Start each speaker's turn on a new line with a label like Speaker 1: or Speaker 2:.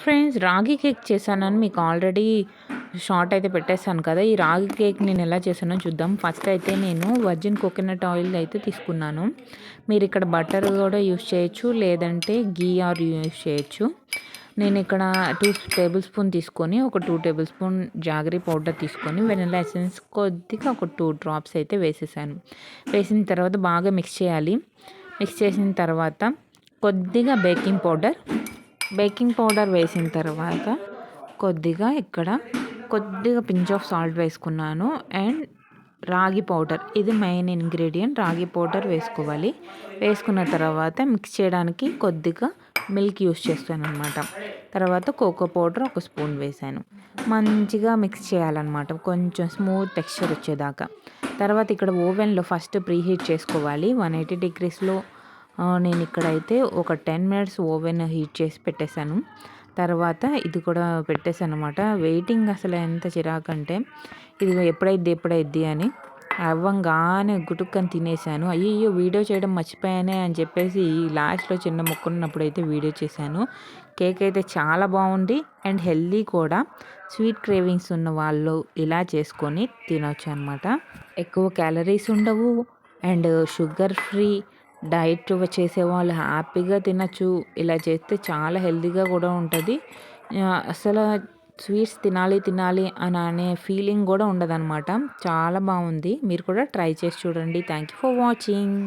Speaker 1: Friends రాగి cake చేశానని మీకు ఆల్రెడీ షార్ట్ అయితే పెట్టేశాను కదా. ఈ రాగి కేక్ నేను ఎలా చేశానో చూద్దాం. ఫస్ట్ అయితే నేను వర్జిన్ కోకోనట్ ఆయిల్ అయితే తీసుకున్నాను. మీరు ఇక్కడ బటర్ కూడా యూస్ చేయొచ్చు లేదంటే గీ ఆర్ యూస్ చేయొచ్చు. నేను ఇక్కడ టూ టేబుల్ స్పూన్ తీసుకొని ఒక two tablespoon jaggery powder తీసుకొని వెనిలా ఎసెన్స్ కొద్దిగా ఒక టూ డ్రాప్స్ అయితే వేసేసాను. వేసిన తర్వాత బాగా మిక్స్ చేయాలి. మిక్స్ చేసిన తర్వాత కొద్దిగా బేకింగ్ పౌడర్ బేకింగ్ పౌడర్ వేసిన తర్వాత కొద్దిగా ఇక్కడ కొద్దిగా పించ్ ఆఫ్ సాల్ట్ వేసుకున్నాను అండ్ రాగి పౌడర్. ఇది మెయిన్ ఇంగ్రీడియంట్. రాగి పౌడర్ వేసుకోవాలి. వేసుకున్న తర్వాత మిక్స్ చేయడానికి కొద్దిగా మిల్క్ యూస్ చేస్తాను అనమాట తర్వాత కోకో పౌడర్ ఒక స్పూన్ వేసాను. మంచిగా మిక్స్ చేయాలన్నమాట. కొంచెం స్మూత్ టెక్స్చర్ వచ్చేదాకా. తర్వాత ఇక్కడ ఓవెన్లో ఫస్ట్ ప్రీహీట్ చేసుకోవాలి. వన్ ఎయిటీ డిగ్రీస్లో నేను ఇక్కడైతే ఒక టెన్ మినిట్స్ ఓవెన్ హీట్ చేసి పెట్టేశాను. తర్వాత ఇది కూడా పెట్టేశాను అనమాట వెయిటింగ్ అసలు ఎంత చిరాకంటే ఇది ఎప్పుడైద్ది ఎప్పుడైద్ది అని అవ్వంగానే గుటుక్కని తినేసాను అయ్యో వీడియో చేయడం మర్చిపోయానే అని చెప్పేసి లాస్ట్లో చిన్న మొక్కున్నప్పుడు అయితే వీడియో చేశాను. కేక్ అయితే చాలా బాగుంది. అండ్ హెల్దీ కూడా. స్వీట్ క్రేవింగ్స్ ఉన్న వాళ్ళు ఇలా చేసుకొని తినొచ్చు అనమాట ఎక్కువ క్యాలరీస్ ఉండవు. And sugar free. డైట్ చేసే వాళ్ళు హ్యాపీగా తినచ్చు. ఇలా చేస్తే చాలా హెల్తీగా కూడా ఉంటుంది. అసలు స్వీట్స్ తినాలి తినాలి అని అనే ఫీలింగ్ కూడా ఉండదన్నమాట. చాలా బాగుంది. మీరు కూడా ట్రై చేసి చూడండి. Thank you for watching.